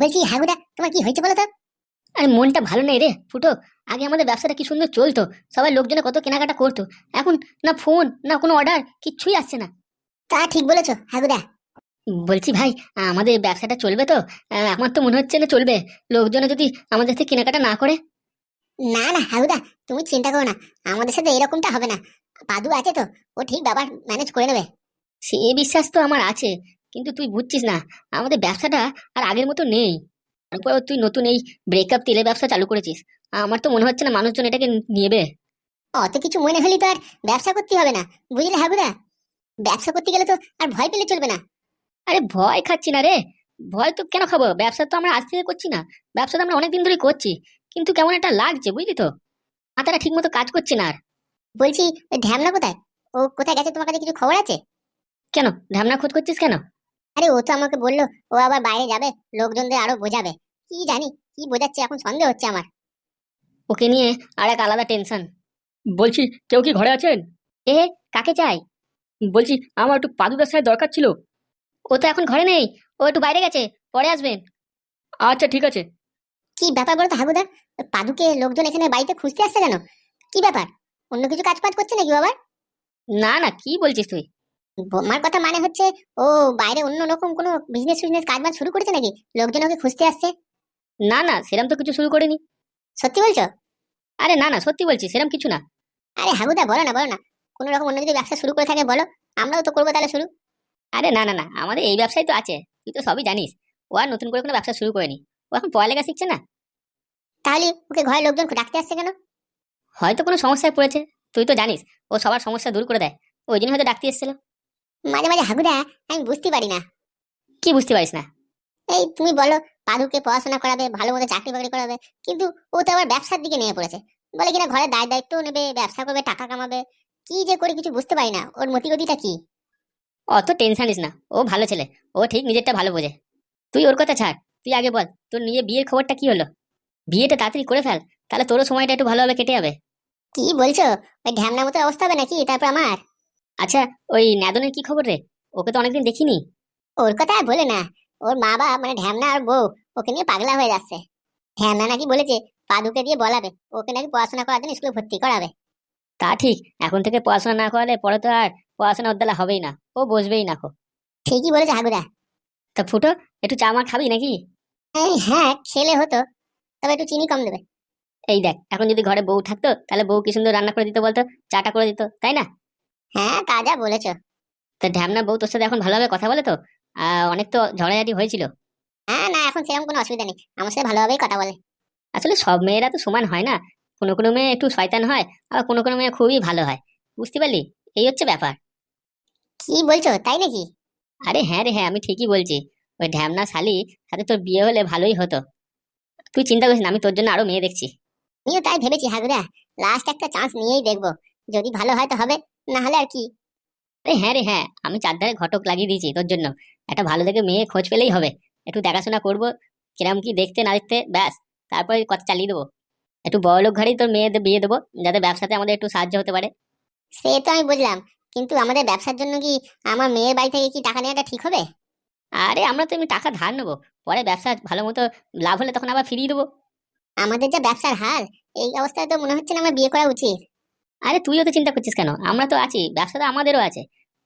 বলছি হাগুদা তোমার কি হয়েছে বলো তো? আরে মনটা ভালো নেই রে ফুটো। আগে আমাদের ব্যবসাটা কি সুন্দর চলতো সবাই লোকজনে কত কেনাকাটা করতো। এখন না ফোন না কোনো অর্ডার কিচ্ছুই আসছে না। তা ঠিক বলেছ হাগুদা বলছি ভাই আমাদের ব্যবসাটা চলবে তো? আহ, আমার তো মনে হচ্ছে না চলবে। লোকজনে যদি আমাদের থেকে কেনাকাটা না করে? না না হাগুদা তুমি চিন্তা করো না আমাদের সাথে এরকমটা হবে না। পাদু আছে তো ও ঠিক ব্যাপার ম্যানেজ করে নেবে। সে বিশ্বাস তো আমার আছে কিন্তু তুই বুঝছিস না আমাদের ব্যবসাটা আর আগের মতো নেই। তারপর তুই নতুন এই ব্রেকআপ তেলের ব্যবসা চালু করেছিস আমার তো মনে হচ্ছে না মানুষজন এটাকে নেবে। অত কিছু মনে হলি তো আর ব্যবসা করতে হবে না বুঝলে হাগুদা? ব্যবসা করতে গেলে তো আর ভয় পেলে চলবে না। আরে ভয় খাচ্ছি না রে ভয় তো কেন খাব? ব্যবসা তো আমরা আজ থেকে করছি না ব্যবসা তো আমরা অনেকদিন ধরে করছি কিন্তু কেমন একটা লাগছে বুঝলি তো? মাথাটা ঠিক মতো কাজ করছে না আর। বলছি ওই ঢ্যামনা কোথায়? ও কোথায় গেছে তোমার কাছে কিছু খবর আছে? কেন? ঢামনা খোঁজ করছিস কেন? আরে ও তো আমাকে বলল ও আবার বাইরে যাবে লোকজনদের আরও বোঝাবে। কি জানি কি বোঝাচ্ছে এখন সন্দেহ হচ্ছে আমার। ওকে নিয়ে আর এক আলাদা টেনশন বলছি কেউ কি ঘরে আছেন? এ কাকে চাই? বলছি আমার একটু পাদুদার সাথে দরকার ছিল। ও তো এখন ঘরে নেই ও একটু বাইরে গেছে পরে আসবেন। আচ্ছা ঠিক আছে। কি ব্যাপার বলো তো হাগুদা? পাদুকে লোকজন এখানে বাড়িতে খুঁজতে আসছে কেন? কি ব্যাপার? অন্য কিছু কাজ ফাজ করছে নাকি বাবার না না কি বলছিস তুই? আমার কথা মানে হচ্ছে ও বাইরে অন্য রকম কোনো বিজনেস ফিজনেস কাজ বাজ শুরু করেছে নাকি? লোকজন ওকে খুঁজতে আসছে? না না সেরম তো কিছু শুরু করিনি। সত্যি বলছো? আরে না না সত্যি বলছি সেরম কিছু না। আরে হাগুদা বলো না বলো না। কোনো রকম অন্য যদি ব্যবসা শুরু করে থাকে বলো আমরাও তো করব তাহলে শুরু। আরে না না না আমাদের এই ব্যবসায় তো আছে তুই তো সবই জানিস। ও আর নতুন করে কোনো ব্যবসা শুরু করেনি। ও এখন পড়ালেখা শিখছে না। তাহলে ওকে ঘরের লোকজন ডাকতে আসছে কেন? হয়তো কোনো সমস্যায় পড়েছে তুই তো জানিস ও সবার সমস্যা দূর করে দেয়। ওই জন্য হয়তো ডাকতে এসেছিল। মাঝে মাঝে হাগুদা আমি বুঝতে পারি না। কি বুঝতে পারিস না? এই তুমি বলো পাদুকে পড়াশোনা করাবে ভালো মতো চাকরি বাকরি করাবে কিন্তু ও তো আবার ব্যবসার দিকে নিয়ে পড়েছে। বলে কিনা ঘরে দায় দায়িত্ব নেবে ব্যবসা করবে টাকা কামাবে। কি যে করে কিছু বুঝতে পারি না ওর মতিগতিটা কি? অত টেনশন নিস না ও ভালো ছেলে ও ঠিক নিজেরটা ভালো বোঝে। তুই ওর কথা ছাড় তুই আগে বল তোর নিজের বিয়ের খবরটা কি হলো? বিয়েটা তাড়াতাড়ি করে ফেল তাহলে তোরও সময়টা একটু ভালোভাবে কেটে যাবে। কি বলছো ওই ঢ্যামনা মতো অবস্থা হবে নাকি তারপর আমার? আচ্ছা ওই ন্যাদনের কি খবর রে? ওকে তো অনেকদিন দেখিনি। ওর কথা আর বলে না। ওর মা বাবা মানে ঢ্যামনা আর বউ ওকে নিয়ে পাগলা হয়ে যাচ্ছে। ঢ্যামনা নাকি বলেছে পাদুকে দিয়ে বলাবে। ওকে নাকি পড়াশোনা করার জন্য স্কুলে ভর্তি করাবে। তা ঠিক এখন থেকে পড়াশোনা না করালে পরে তো আর পড়াশোনা ওর দ্বারা হবেই না। ও বসবেই না খো ঠিকই বলেছে হাগুদা। তা ফুটো একটু চা মা খাবি নাকি? এই হ্যাঁ খেলে হতো। তবে একটু চিনি কম দেবে। এই দেখ এখন যদি ঘরে বউ থাকতো তাহলে বউ কি সুন্দর রান্না করে দিত বলতো? চাটা করে দিত তাই না? হ্যাঁ তা যা বলেছ। তা ঢ্যামনা বউ তোর সাথে এখন ভালোভাবে কথা বলে তো? অনেক তো ঝগড়াঝাটি হয়েছিল। হ্যাঁ না এখন সেরকম কোনো অসুবিধা নেই। আমার সাথে ভালোভাবেই কথা বলে। আসলে সব মেয়েরা তো সমান হয় না। কোনো কোনো মেয়ে একটু শয়তান হয় আবার কোনো কোনো মেয়ে খুবই ভালো হয়। বুঝতে পারলি? এই হচ্ছে ব্যাপার। কি বলছো তাই নাকি? আরে হ্যাঁ রে হ্যাঁ আমি ঠিকই বলছি। ওই ঢ্যামনা শালি সাথে তোর বিয়ে হলে ভালোই হতো। তুই চিন্তা করিস না আমি তোর জন্য আরও মেয়ে দেখছি। আমিও তাই ভেবেছি হাগুদা। লাস্ট একটা চান্স নিয়েই দেখব। যদি ভালো হয় তো হবে। না হলে আর কি? আরে হ্যাঁ রে হ্যাঁ আমি চারধারে ঘটক লাগিয়ে দিয়েছি তোর জন্য। একটা ভালো দেখে মেয়ে খোঁজ পেলেই হবে। একটু দেখাশোনা করব কিরম কি দেখতে না দেখতে ব্যাস তারপরে কথা চালিয়ে দেবো। একটু বড় লোক ঘরেই তোর মেয়েদের বিয়ে দেবো যাতে ব্যবসাতে আমাদের একটু সাহায্য হতে পারে। সে তো আমি বুঝলাম কিন্তু আমাদের ব্যবসার জন্য কি আমার মেয়ের বাড়ি থেকে কি টাকা নেওয়াটা ঠিক হবে? আরে আমরা তো এমনি টাকা ধার নেব পরে ব্যবসা ভালো মতো লাভ হলে তখন আবার ফিরিয়ে দেবো। আমাদের যা ব্যবসার হাল এই অবস্থায় তো মনে হচ্ছে না আমার বিয়ে করা উচিত। আরে তুইও তো চিন্তা করছিস কেন? আমরা তো আছি ব্যবসা তো আমাদেরও আছে।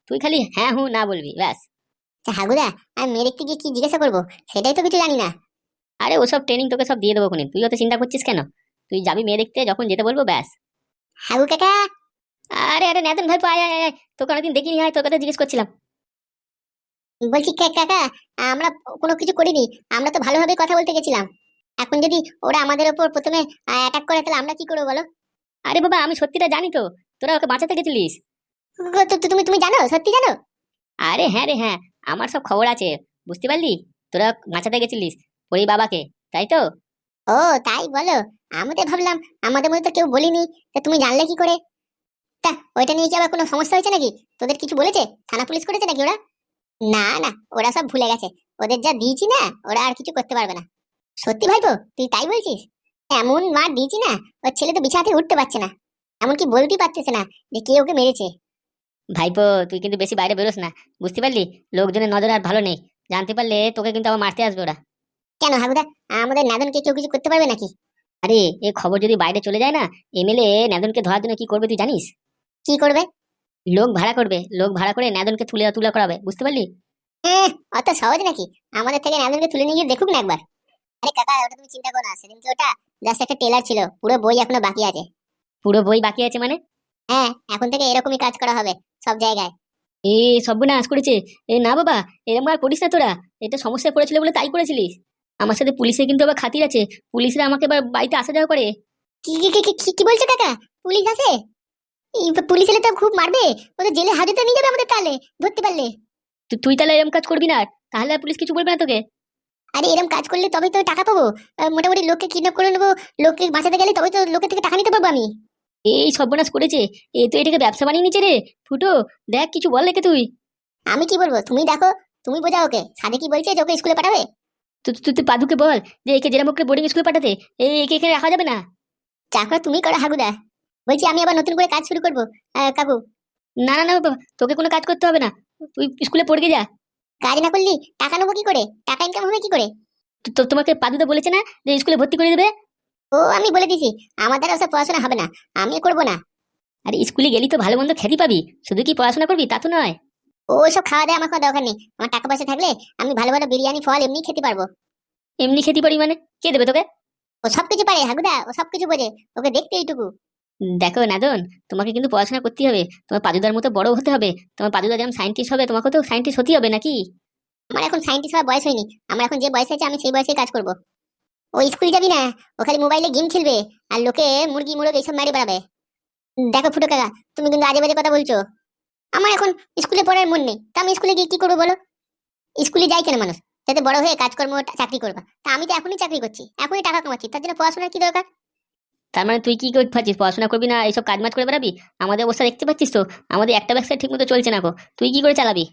তুই খালি হ্যাঁ হু না বলবি ব্যাস। হাগুদা আমি মেয়ে দেখতে গিয়ে কি জিজ্ঞাসা করব? সেটাই তো কিছু জানি না। আরে ওসব ট্রেনিং তোকে সব দিয়ে দেবো খুনি। তুইও তো চিন্তা করছিস কেন? তুই যাবি মেয়ে দেখতে যখন যেতে বলব ব্যাস। হাগু কাকা! আরে আরে নেতন ভাই আয় আয় আয়। তোকে অনেকদিন দেখিনি আয় তোর কথা জিজ্ঞেস করছিলাম। বলছি কা- কাকা আমরা কোনো কিছু করিনি। আমরা তো ভালোভাবে কথা বলতে গেছিলাম। এখন যদি ওরা আমাদের ওপর প্রথমে অ্যাটাক করে তাহলে আমরা কি করব বলো? আরে বাবা, আমি সত্যিটা জানি তো। তোরা ওকে বাঁচাতে গেছিলিস? তুমি তুমি জানো? সত্যি জানো? আরে হ্যাঁ রে হ্যাঁ আমার সব খবর আছে। বুঝতে পারলি? তোরা বাঁচাতে গেছিলিস ওই বাবাকে, তাই তো? ও, তাই বলো। আমি তো ভাবলাম, আমাদের মধ্যে তো কেউ বলিনি, তা তুমি জানলে কি করে? তা, ওইটা নিয়ে কি আবার কোনো সমস্যা হয়েছে নাকি? তোদের কিছু বলেছে? থানা পুলিশ করেছে নাকি ওরা? না না, ওরা সব ভুলে গেছে। ওদের যা দিয়েছি না, ওরা আর কিছু করতে পারবে না। সত্যি ভাইপো, তুই তাই বলছিস? এমন মার দিয়েছি না ওর ছেলে তো থেকে উঠতে পারছে না। এমনকি বলতেই পারতেছে না যে কে ওকে মেরেছে। ভাইপো তুই কিন্তু বেশি বাইরে বেরোস না বুঝতে পারলি? লোকজনের নজর আর ভালো নেই। জানতে পারলে তোকে কিন্তু আবার মারতে আসবে ওরা। কেন হাগুদা আমাদের নাদনকে কেউ কিছু করতে পারবে নাকি? আরে এ খবর যদি বাইরে চলে যায় না এমএলএ ন্যাদনকে ধরার জন্য কি করবে তুই জানিস? কি করবে? লোক ভাড়া করবে লোক ভাড়া করে ন্যাদনকে তুলে তুলে করাবে বুঝতে পারলি? হ্যাঁ অত সহজ নাকি? আমাদের থেকে নাদনকে তুলে নিয়ে গিয়ে দেখুক না একবার। আরে কাকা ওটা তুমি চিন্তা করো না সেদিনকে ওটা জাস্ট একটা টেলার ছিল পুরো বই এখনও বাকি আছে। পুরো বই বাকি আছে মানে? হ্যাঁ এখন থেকে এরকমই কাজ করা হবে সব জায়গায়। এ সর্বনাশ করেছে। এ না বাবা এরকম আর করিস না তোরা। এটা সমস্যায় পড়েছিল বলে তাই করেছিলিস। আমার সাথে পুলিশের কিন্তু আবার খাতির আছে। পুলিশরা আমাকে এবার বাড়িতে আসা যাওয়া করে। কি কি কি- কি কি- বলছো কাকা? পুলিশ আছে এই পুলিশ এলে তো খুব মারবে। ও তো জেলে হাজতে নিয়ে যাবে আমাদের তাহলে ধরতে পারলে। তু- তুই তাহলে এরকম কাজ করবি না। আর। তাহলে আর পুলিশ কিছু বলবে না তোকে। আরে এরকম কাজ করলে তবেই তো টাকা পাবো। মোটামুটি লোককে কিডন্যাপ করে নেব। লোককে বাঁচাতে গেলে তবেই তো লোকের থেকে টাকা নিতে পারব আমি। এই সর্বনাশ করেছে। এ তো এটাকে ব্যবসা বানিয়ে নিচ্ছে রে। ফুটো দেখ কিছু বল রেখে তুই। আমি কি বলব? তুমি দেখো তুমি বোঝাও ওকে। সাদে কি বলছে যে ওকে স্কুলে পাঠাবে? তুই তুই তুই পাদুকে বল যে একে যেরকম করে বোর্ডিং স্কুলে পাঠাতে। এই একে এখানে রাখা যাবে না। চাকরা তুমি করো হাগুদা। বলছি আমি আবার নতুন করে কাজ শুরু করব। কাকু। না না না তোকে কোনো কাজ করতে হবে না। তুই স্কুলে পড়ে যা। কাজ না করলি টাকা নেব কি করে? টাকা ইনকাম হবে কি করে? তো- তোমাকে পাদুদা বলেছে না যে স্কুলে ভর্তি করে দেবে? ও আমি বলে দিছি আমার দ্বারা ওসব পড়াশোনা হবে না আমি করব না। আর স্কুলে গেলি তো ভালো মন্দ খ্যাতি পাবি শুধু কি পড়াশোনা করবি তা তো নয়। ও সব খাওয়া দেওয়া আমার কোনো দরকার নেই আমার টাকা পয়সা থাকলে আমি ভালো ভালো বিরিয়ানি ফল এমনি খেতে পারব। এমনি খেতে পারি মানে? কে দেবে তোকে? ও সব কিছু পারে হাগুদা ও সব কিছু বোঝে ওকে দেখতে এইটুকু। দেখো নাদন, তোমাকে কিন্তু পড়াশোনা করতে হবে। তোমার পাদুদার মতো বড় হতে হবে। তোমার পাদুদা যেমন সায়েন্টিস্ট হবে তোমাকে তো সায়েন্টিস্ট হতেই হবে নাকি? আমার এখন সায়েন্টিস্ট হওয়ার বয়স হয়নি। আমার এখন যে বয়স আছে, আমি সেই বয়সে কাজ করব। ও স্কুল যাবি না? ও খালি মোবাইলে গেম খেলবে আর লোকে মুরগি, মুরগ এইসব মারি বেড়াবে। দেখো ফুটো কাকা, তুমি কিন্তু আজে বাজে কথা বলছো। আমার এখন স্কুলে পড়ার মন নেই। তা আমি স্কুলে গিয়ে কি করব বলো? স্কুলে যাই কেন মানুষ? যাতে বড় হয়ে কাজকর্ম, চাকরি করবা। তা আমি তো এখনই চাকরি করছি। এখনই টাকা কামাচ্ছি। তার জন্য পড়াশোনার কি দরকার? তার মানে তুই কি করতে পারছিস পড়াশোনা করবি না? এইসব কাজ মাজ করে বেড়াবি? আমাদের অবস্থা দেখতে পাচ্ছিস তো? আমাদের একটা ব্যবসা ঠিক মতো চলছে না গো। তুই কি করে চালাবি?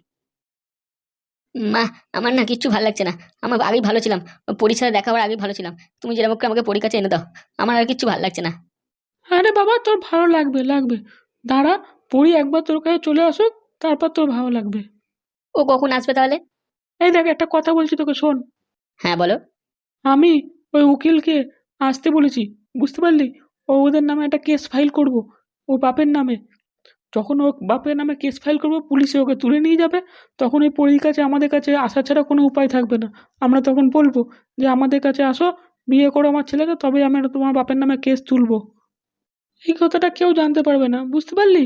মা আমার না কিচ্ছু ভালো লাগছে না। আমার আগেই ভালো ছিলাম। পরীক্ষা দেখা হওয়ার আগেই ভালো ছিলাম। তুমি যেরকম করে আমাকে পরীক্ষা এনে দাও। আমার আর কিচ্ছু ভালো লাগছে না। আরে বাবা তোর ভালো লাগবে লাগবে। দাঁড়া পড়ি একবার তোর কাছে চলে আসুক তারপর তোর ভালো লাগবে। ও কখন আসবে তাহলে? এই দেখ একটা কথা বলছি তোকে শোন। হ্যাঁ বলো। আমি ওই উকিলকে আসতে বলেছি। বুঝতে পারলি? ও ওদের নামে একটা কেস ফাইল করব। ও বাপের নামে। যখন ও বাপের নামে কেস ফাইল করব পুলিশে ওকে তুলে নিয়ে যাবে। তখন ওই পরীর কাছে আমাদের কাছে আসা ছাড়া কোনো উপায় থাকবে না। আমরা তখন বলব যে আমাদের কাছে আসো বিয়ে করো আমার ছেলেকে তবে আমি তোমার বাপের নামে কেস তুলবো। এই কথাটা কেউ জানতে পারবে না। বুঝতে পারলি?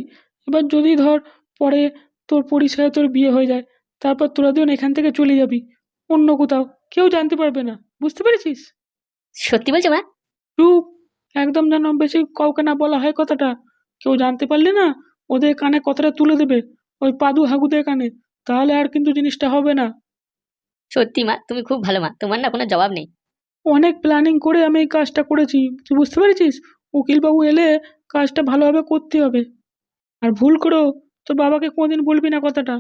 এবার যদি ধর পরে তোর পরিচয়ে তোর বিয়ে হয়ে যায় তারপর তোরা দুজন এখান থেকে চলে যাবি অন্য কোথাও। কেউ জানতে পারবে না। বুঝতে পেরেছিস? সত্যি বলছো মা? চুপ। একদম যেন বেশি কাউকে না বলা হয় কথাটা। কেউ জানতে পারলে না ওদের কানে কথাটা তুলে দেবে ওই পাদু হাগুদের কানে। তাহলে আর কিন্তু জিনিসটা হবে না। সত্যি মা তুমি খুব ভালো মা তোমার না কোনো জবাব নেই। অনেক প্ল্যানিং করে আমি এই কাজটা করেছি তুই বুঝতে পেরেছিস? উকিলবাবু এলে কাজটা ভালোভাবে করতে হবে। আর ভুল করো তোর বাবাকে কোনোদিন বলবি না কথাটা।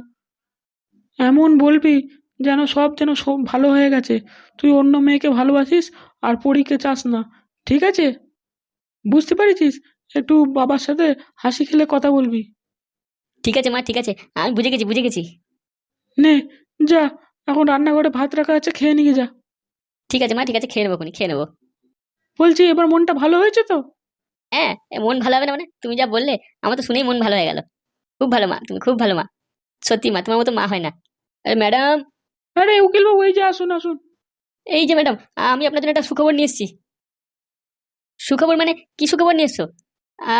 এমন বলবি যেন সব যেন সব ভালো হয়ে গেছে। তুই অন্য মেয়েকে ভালোবাসিস আর পরীকে চাস না ঠিক আছে? বুঝতে পেরেছিস? একটু বাবার সাথে হাসি খেলে কথা বলবি। ঠিক আছে মা ঠিক আছে। আমি বুঝে গেছি বুঝে গেছি। নে যা এখন রান্নাঘরে ভাত রাখা আছে খেয়ে নিয়ে যা। ঠিক আছে মা ঠিক আছে খেয়ে নেব খেয়ে নেব। বলছি এবার মনটা ভালো হয়েছে তো? হ্যাঁ মন ভালো হবে না মানে? তুমি যা বললে আমার তো শুনেই মন ভালো হয়ে গেল। খুব ভালো মা তুমি খুব ভালো মা। সত্যি মা তোমার মতো মা হয় না। আরে ম্যাডাম! আরে উকিলবাবু এই যে আসুন আসুন। এই যে ম্যাডাম আমি আপনার জন্য একটা সুখবর নিয়ে এসেছি। সুখবর মানে কি সুখবর নিয়ে এসছো?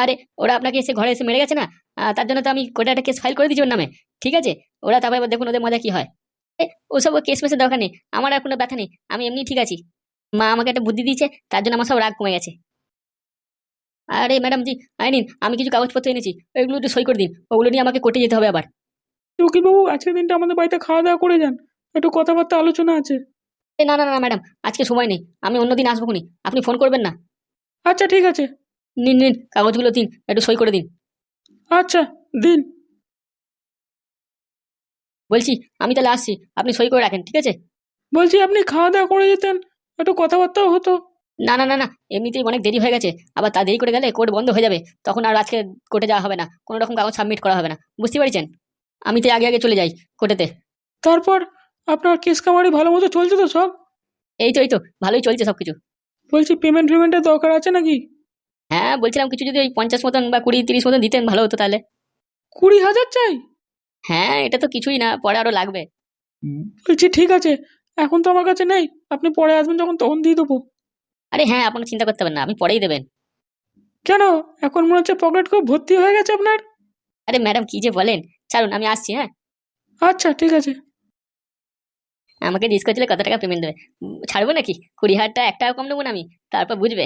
আরে ওরা আপনাকে এসে ঘরে এসে মেরে গেছে না? তার জন্য তো আমি কোটা একটা কেস ফাইল করে দিচ্ছি ওর নামে। ঠিক আছে? ওরা তারপরে দেখুন ওদের মজা কি হয়। ওসব কেস মেসের দরকার নেই। আমার আর কোনো ব্যথা নেই। আমি এমনি ঠিক আছি। মা আমাকে একটা বুদ্ধি দিয়েছে তার জন্য আমার সব রাগ কমে গেছে। আরে ম্যাডাম জি আই নিন আমি কিছু কাগজপত্র এনেছি। ওইগুলো একটু সই করে দিন। ওগুলো নিয়ে আমাকে কোর্টে যেতে হবে আবার। উকিলবাবু আজকের দিনটা আমাদের বাড়িতে খাওয়া দাওয়া করে যান। একটু কথাবার্তা আলোচনা আছে। না না না ম্যাডাম আজকে সময় নেই। আমি অন্যদিন আসব খুনি। আপনি ফোন করবেন না। আচ্ছা ঠিক আছে। নিন নিন কাগজগুলো দিন একটু সই করে দিন। আচ্ছা দিন। বলছি আমি তাহলে আসছি আপনি সই করে রাখেন ঠিক আছে? বলছি আপনি খাওয়া দাওয়া করে যেতেন একটু কথাবার্তাও হতো। না না না না এমনিতেই অনেক দেরি হয়ে গেছে আবার তা দেরি করে গেলে কোর্ট বন্ধ হয়ে যাবে তখন আর আজকে কোর্টে যাওয়া হবে না কোনো রকম কাগজ সাবমিট করা হবে না বুঝতে পারছেন? আমি তো আগে আগে চলে যাই কোর্টেতে। তারপর আপনার কেস কামারি ভালো মতো চলছে তো সব? এই তো এই তো ভালোই চলছে সবকিছু। বলছি পেমেন্ট ফেমেন্টের দরকার আছে নাকি? হ্যাঁ বলছিলাম কিছু যদি ওই পঞ্চাশ মতন বা কুড়ি তিরিশ মতন দিতেন ভালো হতো তাহলে। কুড়ি হাজার চাই? হ্যাঁ এটা তো কিছুই না পরে আরও লাগবে। বলছি ঠিক আছে এখন তো আমার কাছে নেই আপনি পরে আসবেন যখন তখন দিয়ে দেবো। আরে হ্যাঁ আপনাকে চিন্তা করতে হবে না আপনি পরেই দেবেন। কেন? এখন মনে হচ্ছে পকেট খুব ভর্তি হয়ে গেছে আপনার। আরে ম্যাডাম কি যে বলেন ছাড়ুন আমি আসছি হ্যাঁ। আচ্ছা ঠিক আছে। আমাকে জিজ্ঞেস করছিলে কত টাকা পেমেন্ট দেবে? ছাড়বো নাকি? কুড়ি হাজার টাকা এক টাকা কম নেব না আমি তারপর বুঝবে।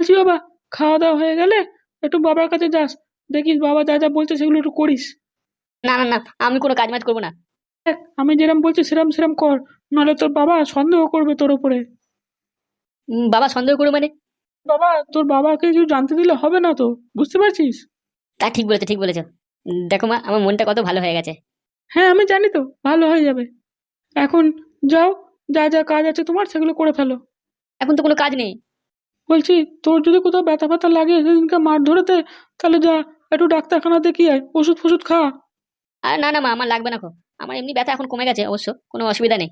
বলছি বাবা খাওয়া দাওয়া হয়ে গেলে একটু বাবার কাছে যাস। দেখিস বাবা যা যা বলছে সেগুলো একটু করিস। না না না আমি কোনো কাজ মাজ করব না। দেখ আমি যেরম বলছি সেরম সেরম কর। নাহলে তোর বাবা সন্দেহ করবে তোর উপরে। উম, বাবা সন্দেহ করো মানে? বাবা তোর বাবাকে কিছু জানতে দিলে হবে না তো বুঝতে পারছিস? তা ঠিক বলেছ ঠিক বলেছ। উম, দেখো মা আমার মনটা কত ভালো হয়ে গেছে। হ্যাঁ আমি জানি তো ভালো হয়ে যাবে। এখন যাও যা যা কাজ আছে তোমার সেগুলো করে ফেলো। এখন তো কোনো কাজ নেই। বলছি তোর যদি কোথাও ব্যথা ব্যথা লাগে সেদিনকে মার ধরেতে তাহলে যা একটু ডাক্তারখানা দেখিয়ে আয় ওষুধ ফষুধ খা। আর না না মা আমার লাগবে না খো আমার এমনি ব্যথা এখন কমে গেছে অবশ্য কোনো অসুবিধা নেই।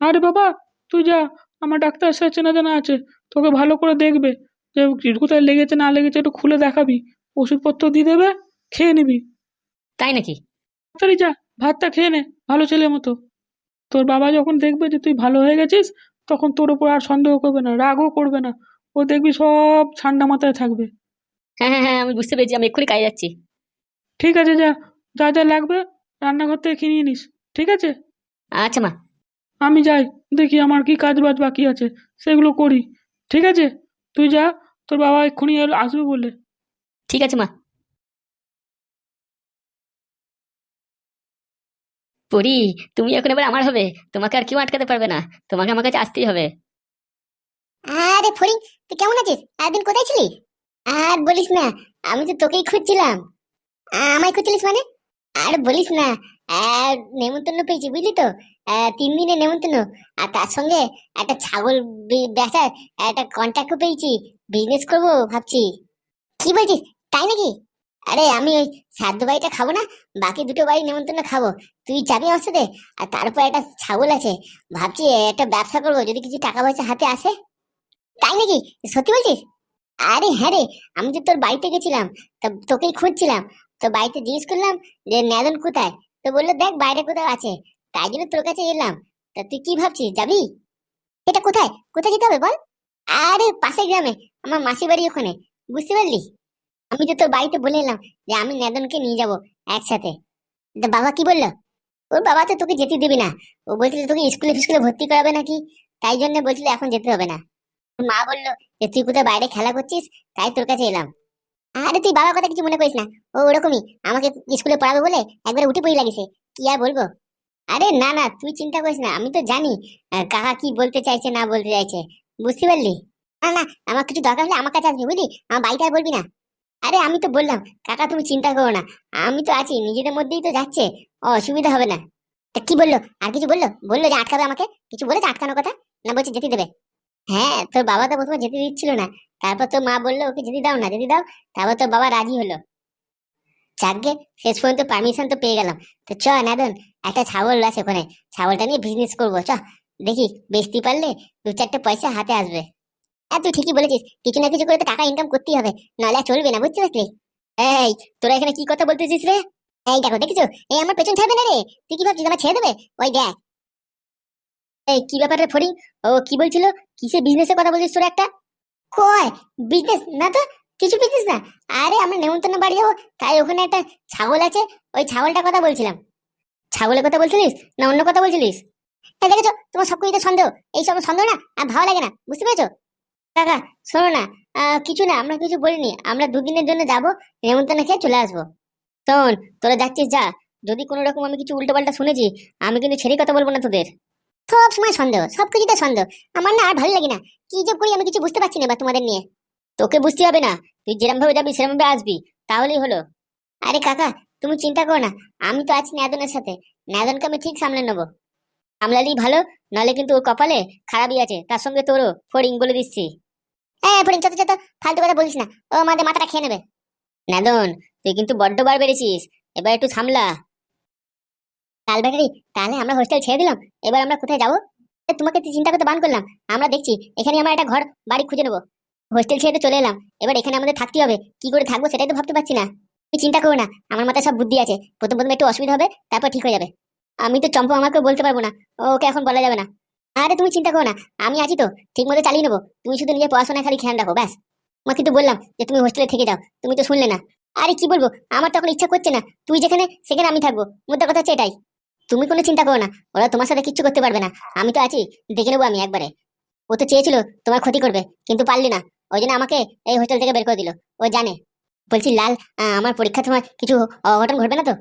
আরে বাবা তুই যা আমার ডাক্তার স্যার চেনা জানা আছে তোকে ভালো করে দেখবে। যে কোথায় লেগেছে না লেগেছে একটু খুলে দেখাবি। ওষুধপত্র দিয়ে দেবে খেয়ে নিবি। তাই নাকি? তাড়াতাড়ি যা। ভাতটা খেয়ে নে ভালো ছেলে মতো। তোর বাবা যখন দেখবে যে তুই ভালো হয়ে গেছিস তখন তোর উপর আর সন্দেহ করবে না রাগও করবে না। ও দেখবি সব ঠান্ডা মাথায় থাকবে। হ্যাঁ হ্যাঁ হ্যাঁ আমি বুঝতে পেরেছি আমি এক্ষুনি কাজে যাচ্ছি। ঠিক আছে যা যা যা লাগবে রান্নাঘর থেকে কিনিয়ে নিস ঠিক আছে? আচ্ছা মা। আমি যাই দেখি আমার কি কাজ বাজ বাকি আছে সেগুলো করি ঠিক আছে? তুই যা তোর বাবা এক্ষুনি আসবে বলে। ঠিক আছে মা। পরি তুমি এখন এবার আমার হবে। তোমাকে আর কেউ আটকাতে পারবে না। তোমাকে আমার কাছে আসতেই হবে। আরে ফড়িং, তুই কেমন আছিস? একদিন কোথায় ছিলি? আর বলিস না, আমি তো তোকেই খুঁজছিলাম। আমায় খুঁজছিলিস মানে? আর বলিস না আর নেমন্তন্ন পেয়েছি, বুঝলি তো? তিন দিনের নেমন্তন্ন। আর তার সঙ্গে একটা ছাগল বেচার একটা কন্ট্যাক্টও পেয়েছি। বিজনেস করব, ভাবছি। কি বলছিস? তাই নাকি? আরে আমি ওই সাধ্য বাড়িটা খাব না, বাকি দুটো বাড়ি নেমন্তন্ন খাব। তুই যাবি আমার সাথে? আর তারপর একটা ছাগল আছে। ভাবছি একটা ব্যবসা করব, যদি কিছু টাকা পয়সা হাতে আসে। তাই নাকি? সত্যি বলছিস? আরে হ্যাঁ রে, আমি তো তোর বাড়িতে গেছিলাম। তা তোকেই খুঁজছিলাম। তো বাড়িতে জিজ্ঞেস করলাম যে ন্যাদন কোথায়? তো বলল, দেখ বাইরে কোথাও আছে। তাই জন্য তোর কাছে এলাম। তা তুই কি ভাবছিস, যাবি? এটা কোথায়? কোথায় যেতে হবে বল? আরে পাশের গ্রামে, আমার মাসির বাড়ি ওখানে। বুঝতে পারলি? আমি তো তোর বাড়িতে বলে এলাম যে আমি ন্যাদনকে নিয়ে যাব একসাথে। তা বাবা কি বলল? ওর বাবা তো তোকে যেতে দিবি না। ও বলছিল তোকে স্কুলে ফিস্কুলে ভর্তি করাবে নাকি? তাই জন্য বলছিল এখন যেতে হবে না। মা বলল যে, তুই কোথায় বাইরে খেলা করছিস? তাই তোর কাছে এলাম। আরে তুই বাবার কথা কিছু মনে করিস না। ও ওরকমই। আমাকে স্কুলে পড়াবে বলে একবার উঠে পড়ে লাগিছে। কি আর বলব? আরে না না, তুই চিন্তা করিস না। আমি তো জানি কাকা কি বলতে চাইছে, না বলতে চাইছে। বুঝতে পারলি? না না, আমার কিছু দরকার হলে আমার কাছে আসবি, বুঝলি? আমার বাড়িতে আর বলবি না। আরে আমি তো বললাম, কাকা তুমি চিন্তা করো না। আমি তো আছি, নিজেদের মধ্যেই তো যাচ্ছে। অসুবিধা হবে না। তা কি বলল? আর কিছু বলল? বলল যে আটকাবে আমাকে? কিছু বলেছে আটকানোর কথা? না, বলছে যেতে দেবে। হ্যাঁ তোর বাবা তো প্রথমে যেতে দিচ্ছিল না। তারপর তোর মা বলল, ওকে যেতে দাও না, যেতে দাও। তারপর তোর বাবা রাজি হলো। যাকগে, শেষ পর্যন্ত পারমিশন তো পেয়ে গেলাম। তো চ, নাদন, একটা ছাগল আছে ওখানে। ছাগলটা নিয়ে বিজনেস করব, চ। দেখি, বেচতে পারলে দু চারটে পয়সা হাতে আসবে। হ্যাঁ তুই ঠিকই বলেছিস। কিছু না কিছু করে তো টাকা ইনকাম করতেই হবে। নাহলে চলবে না, বুঝতে পারলি এই, তোরা এখানে কি কথা বলতেছিস রে? এই দেখো, দেখেছ? এই আমার পেছন ছাড়বে না রে? তুই কি ভাবছিস আমার ছেড়ে দেবে? ওই দেখ। এই, কি ব্যাপার রে ফড়িং? ও কি বলছিল? কিসের বিজনেসের কথা বলছিস তোর একটা? কয়? বিজনেস না তো, কিছু বিজনেস না। আরে, আমরা নেমন্তন্ন বাড়ি যাব, তাই ওখানে একটা ছাগল আছে, ওই ছাগলটার কথা বলছিলাম। ছাগলের কথা বলছিলিস? না অন্য কথা বলছিলিস? দেখেছ? তোমার সব সন্দেহ। এই সব সন্দেহ না, আর ভালো লাগে না, বুঝতে পেরেছ? কাকা, শোনো না কিছু না, আমরা কিছু বলিনি। আমরা দুদিনের জন্য যাব, নেমন্তন্ন খেয়ে চলে আসব। শোন, তোরা যাচ্ছিস যা। যদি কোনো রকম আমি কিছু উল্টো পাল্টা শুনেছি, আমি কিন্তু ছেড়ে কথা বলব না তোদের। সব সময় সন্দেহ সব কিছুতে সন্দেহ আমার না আর ভালো লাগে না। কি যে করি আমি কিছু বুঝতে পারছি না এবার তোমাদের নিয়ে। তোকে বুঝতে হবে না, তুই যেরম ভাবে যাবি সেরম ভাবে আসবি, তাহলেই হলো। আরে কাকা, তুমি চিন্তা করো না, আমি তো আছি ন্যাদনের সাথে। ন্যাদনকে আমি ঠিক সামলে নেব। সামলালেই ভালো, নাহলে কিন্তু ওর কপালে খারাপই আছে, তার সঙ্গে তোরও ফড়িং বলে দিচ্ছি। হ্যাঁ চত চত ফালতু কথা বলিস না। ও আমাদের মাথাটা খেয়ে নেবে। ন্যাদন তুই কিন্তু বড্ড বার বেড়েছিস। এবার একটু সামলা লাল ব্যাটারি তাহলে আমরা হোস্টেল ছেড়ে দিলাম। এবার আমরা কোথায় যাব? তোমাকে চিন্তা করতে বান করলাম। আমরা দেখছি, এখানে আমরা একটা ঘর, বাড়ি খুঁজে নেব। হোস্টেল ছেড়ে চলে এলাম। এবার এখানে আমাদের থাকতে হবে। কি করে থাকব সেটাই তো ভাবতে পারছি না। তুমি চিন্তা করো না, আমার মাথায় সব বুদ্ধি আছে। প্রথম প্রথম একটু অসুবিধা হবে, তারপর ঠিক হয়ে যাবে। আমি তো চম্পা আমাকে বলতে পারব না। ওকে এখন বলা যাবে না। আরে তুমি চিন্তা করো না, আমি আছি তো, ঠিক মতো চালিয়ে নেব। তুমি শুধু নিজের পড়াশোনা খালি খেয়াল রাখো, ব্যাস। তোমাকে তো বললাম যে তুমি হোস্টেলে থেকে যাও, তুমি তো শুনলে না। আরে কি বলব, আমার তখন ইচ্ছা করছে না, তুই যেখানে, সেখানে আমি থাকব। মুদ্রা কথা হচ্ছে এটাই। তুমি কোনো চিন্তা করো না, ওরা তোমার সাথে কিচ্ছু করতে পারবে না। আমি তো আছি, দেখে নেব আমি একবারে। ও তো চেয়েছিল তোমার ক্ষতি করবে, কিন্তু পারলি না। ওই জন্য আমাকে এই হোস্টেল থেকে বের করে দিল, ও জানে। বলছি, লাল আমার পরীক্ষার সময় কিছু অঘটন ঘটবে না তো?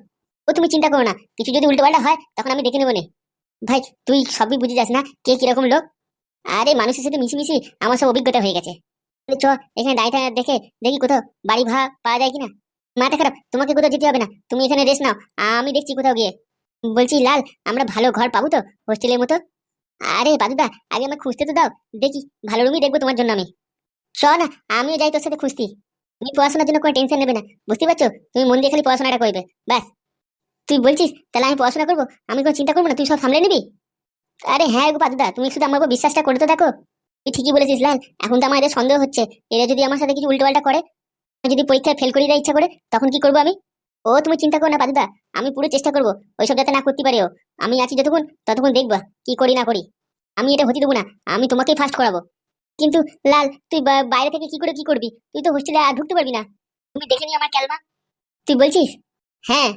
ও তুমি চিন্তা করো না, কিছু যদি উল্টো পাল্টা হয়, তখন আমি দেখে নেব নে। ভাই, তুই সবই বুঝে যাস না? কে কীরকম লোক? আরে, মানুষের সাথে মিশি মিশি আমার সব অভিজ্ঞতা হয়ে গেছে। চ, এখানে থাকা দেখে, দেখি কোথাও বাড়ি ভাড়া পাওয়া যায় কিনা? মাথা খারাপ, তোমাকে কোথাও যেতে হবে না। তুমি এখানে রেস্ট নাও। আমি দেখছি কোথাও গিয়ে। বলছি, লাল, আমরা ভালো ঘর পাবো তো হোস্টেলের মতো? আরে, বাদুদা, আগে আমাকে খুঁজতে তো দাও। দেখি, ভালো রুমই দেখব তোমার জন্য আমি। চ না, আমিও যাই তোর সাথে খুঁজতি তুমি পড়াশোনার জন্য কোনো টেনশন নেবে না। বুঝতে পারছ? তুমি মন দিয়ে খালি পড়াশোনাটা করবে। ব্যাস। তুই বলছিস, তাহলে আমি পড়াশোনা করব? আমি কোনো চিন্তা করব না, তুই সব সামলে নিবি? আরে হ্যাঁ গো পাদুদা, তুমি শুধু আমার উপর বিশ্বাসটা করে তো দেখো। তুই ঠিকই বলেছিস লাল এখন তো আমার এদের সন্দেহ হচ্ছে। এরা যদি আমার সাথে কিছু উল্টোপাল্টা করে, আমি যদি পরীক্ষায় ফেল করে দেয় ইচ্ছা করে, তখন কি করব আমি? ও, তুমি চিন্তা করো না পাদুদা, আমি পুরো চেষ্টা করব, ওইসব যাতে না করতে পারে ও। আমি আছি যতক্ষণ, ততক্ষণ দেখবা, কি করি না করি। আমি এটা হতে দেবো না, আমি তোমাকেই ফার্স্ট করাবো। কিন্তু, লাল, তুই বাইরে থেকে কি করে কি করবি? তুই তো হোস্টেলে আর ঢুকতে পারবি না। তুমি দেখে নি আমার ক্যালমা তুই বলছিস? হ্যাঁ।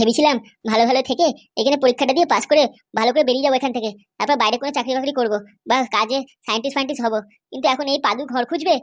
ভেবেছিলাম ভালো ভালো থেকে এখানে পরীক্ষাটা দিয়ে পাস করে ভালো করে বেরিয়ে যাব এখান থেকে। তারপর বাইরে কোনো চাকরি বাকরি করব বা কাজে সায়েন্টিস্ট ফাইন্টিস্ট হব। কিন্তু এখন এই পাদু ঘর খুঁজবে